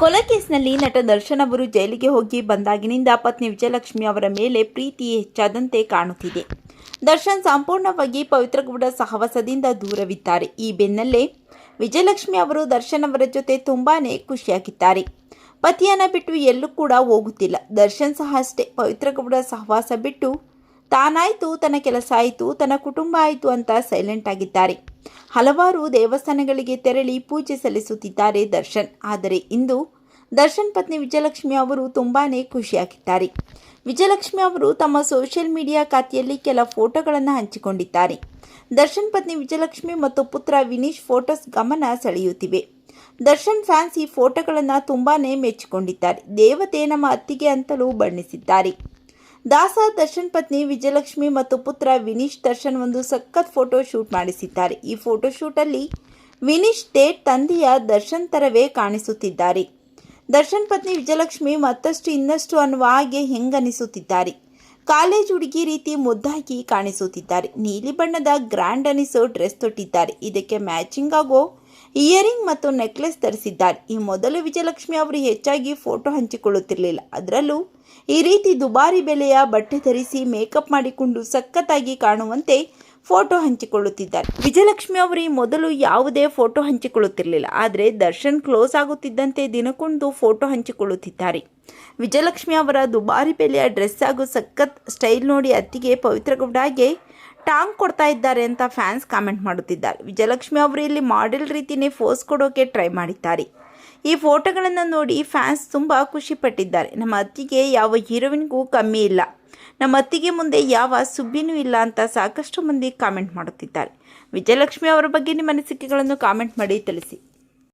ಕೊಲೆ ಕೇಸ್ನಲ್ಲಿ ನಟ ದರ್ಶನ್ ಅವರು ಜೈಲಿಗೆ ಹೋಗಿ ಬಂದಾಗಿನಿಂದ ಪತ್ನಿ ವಿಜಯಲಕ್ಷ್ಮಿ ಅವರ ಮೇಲೆ ಪ್ರೀತಿ ಹೆಚ್ಚಾದಂತೆ ಕಾಣುತ್ತಿದೆ. ದರ್ಶನ್ ಸಂಪೂರ್ಣವಾಗಿ ಪವಿತ್ರಗೌಡ ಸಹವಾಸದಿಂದ ದೂರವಿದ್ದಾರೆ. ಈ ಬೆನ್ನಲ್ಲೇ ವಿಜಯಲಕ್ಷ್ಮಿ ಅವರು ದರ್ಶನ್ ಅವರ ಜೊತೆ ತುಂಬಾನೇ ಖುಷಿಯಾಗಿದ್ದಾರೆ. ಪತಿಯನ್ನ ಬಿಟ್ಟು ಎಲ್ಲೂ ಕೂಡ ಹೋಗುತ್ತಿಲ್ಲ. ದರ್ಶನ್ ಸಹ ಅಷ್ಟೇ ಪವಿತ್ರಗೌಡ ಸಹವಾಸ ಬಿಟ್ಟು ತಾನಾಯಿತು, ತನ್ನ ಕೆಲಸ ಆಯಿತು, ತನ್ನ ಕುಟುಂಬ ಆಯಿತು ಅಂತ ಸೈಲೆಂಟ್ ಆಗಿದ್ದಾರೆ. ಹಲವಾರು ದೇವಸ್ಥಾನಗಳಿಗೆ ತೆರಳಿ ಪೂಜೆ ಸಲ್ಲಿಸುತ್ತಿದ್ದಾರೆ ದರ್ಶನ್. ಆದರೆ ಇಂದು ದರ್ಶನ್ ಪತ್ನಿ ವಿಜಯಲಕ್ಷ್ಮಿ ಅವರು ತುಂಬಾ ಖುಷಿಯಾಗಿದ್ದಾರೆ. ವಿಜಯಲಕ್ಷ್ಮಿ ಅವರು ತಮ್ಮ ಸೋಷಿಯಲ್ ಮೀಡಿಯಾ ಖಾತೆಯಲ್ಲಿ ಕೆಲ ಫೋಟೋಗಳನ್ನು ಹಂಚಿಕೊಂಡಿದ್ದಾರೆ. ದರ್ಶನ್ ಪತ್ನಿ ವಿಜಯಲಕ್ಷ್ಮಿ ಮತ್ತು ಪುತ್ರ ವಿನೀಶ್ ಫೋಟೋಸ್ ಗಮನ ಸೆಳೆಯುತ್ತಿವೆ. ದರ್ಶನ್ ಫ್ಯಾನ್ಸ್ ಈ ಫೋಟೋಗಳನ್ನು ತುಂಬಾ ಮೆಚ್ಚಿಕೊಂಡಿದ್ದಾರೆ. ದೇವತೆ ನಮ್ಮ ಅತ್ತಿಗೆ ಅಂತಲೂ ಬಣ್ಣಿಸಿದ್ದಾರೆ. ದಾಸ ದರ್ಶನ್ ಪತ್ನಿ ವಿಜಯಲಕ್ಷ್ಮಿ ಮತ್ತು ಪುತ್ರ ವಿನೀಶ್ ದರ್ಶನ್ ಒಂದು ಸಖತ್ ಫೋಟೋ ಶೂಟ್ ಮಾಡಿಸಿದ್ದಾರೆ. ಈ ಫೋಟೋ ಶೂಟಲ್ಲಿ ವಿನೀಶ್ ಡೇಟ್ ತಂದೆಯ ದರ್ಶನ್ ಥರವೇ ಕಾಣಿಸುತ್ತಿದ್ದಾರೆ. ದರ್ಶನ್ ಪತ್ನಿ ವಿಜಯಲಕ್ಷ್ಮಿ ಮತ್ತಷ್ಟು ಇನ್ನಷ್ಟು ಅನ್ನುವ ಹಾಗೆ ಹೆಂಗನಿಸುತ್ತಿದ್ದಾರೆ. ಕಾಲೇಜ್ ಹುಡುಗಿ ರೀತಿ ಮುದ್ದಾಗಿ ಕಾಣಿಸುತ್ತಿದ್ದಾರೆ. ನೀಲಿ ಬಣ್ಣದ ಗ್ರ್ಯಾಂಡ್ ಅನಿಸೋ ಡ್ರೆಸ್ ತೊಟ್ಟಿದ್ದಾರೆ. ಇದಕ್ಕೆ ಮ್ಯಾಚಿಂಗ್ ಆಗೋ ಇಯರಿಂಗ್ ಮತ್ತು ನೆಕ್ಲೆಸ್ ಧರಿಸಿದ್ದಾರೆ. ಈ ಮೊದಲು ವಿಜಯಲಕ್ಷ್ಮಿ ಅವರು ಹೆಚ್ಚಾಗಿ ಫೋಟೋ ಹಂಚಿಕೊಳ್ಳುತ್ತಿರಲಿಲ್ಲ. ಅದರಲ್ಲೂ ಈ ರೀತಿ ದುಬಾರಿ ಬೆಲೆಯ ಬಟ್ಟೆ ಧರಿಸಿ ಮೇಕಪ್ ಮಾಡಿಕೊಂಡು ಸಖತ್ತಾಗಿ ಕಾಣುವಂತೆ ಫೋಟೋ ಹಂಚಿಕೊಳ್ಳುತ್ತಿದ್ದಾರೆ. ವಿಜಯಲಕ್ಷ್ಮಿ ಅವರು ಈ ಮೊದಲು ಯಾವುದೇ ಫೋಟೋ ಹಂಚಿಕೊಳ್ಳುತ್ತಿರಲಿಲ್ಲ. ಆದರೆ ದರ್ಶನ್ ಕ್ಲೋಸ್ ಆಗುತ್ತಿದ್ದಂತೆ ದಿನಕ್ಕೊಂದು ಫೋಟೋ ಹಂಚಿಕೊಳ್ಳುತ್ತಿದ್ದಾರೆ. ವಿಜಯಲಕ್ಷ್ಮಿ ಅವರ ದುಬಾರಿ ಬೆಲೆಯ ಡ್ರೆಸ್ ಹಾಗೂ ಸಖತ್ ಸ್ಟೈಲ್ ನೋಡಿ ಅತ್ತಿಗೆ ಪವಿತ್ರಗೌಡಗೆ ಟಾಂಗ್ ಕೊಡ್ತಾ ಇದ್ದಾರೆ ಅಂತ ಫ್ಯಾನ್ಸ್ ಕಾಮೆಂಟ್ ಮಾಡುತ್ತಿದ್ದಾರೆ. ವಿಜಯಲಕ್ಷ್ಮಿ ಅವರು ಇಲ್ಲಿ ಮಾಡೆಲ್ ರೀತಿಯೇ ಫೋಸ್ ಕೊಡೋಕೆ ಟ್ರೈ ಮಾಡಿದ್ದಾರೆ. ಈ ಫೋಟೋಗಳನ್ನು ನೋಡಿ ಫ್ಯಾನ್ಸ್ ತುಂಬ ಖುಷಿಪಟ್ಟಿದ್ದಾರೆ ನಮ್ಮ ಅತ್ತಿಗೆ ಯಾವ ಹೀರೋಯಿನ್ಗೂ ಕಮ್ಮಿ ಇಲ್ಲ. ನಮ್ಮ ಅತ್ತಿಗೆ ಮುಂದೆ ಯಾವ ಸುಬ್ಬಿನೂ ಇಲ್ಲ ಅಂತ ಸಾಕಷ್ಟು ಮಂದಿ ಕಾಮೆಂಟ್ ಮಾಡುತ್ತಿದ್ದಾರೆ. ವಿಜಯಲಕ್ಷ್ಮಿ ಅವರ ಬಗ್ಗೆ ನಿಮ್ಮ ಅನಿಸಿಕೆಗಳನ್ನು ಕಾಮೆಂಟ್ ಮಾಡಿ ತಿಳಿಸಿ.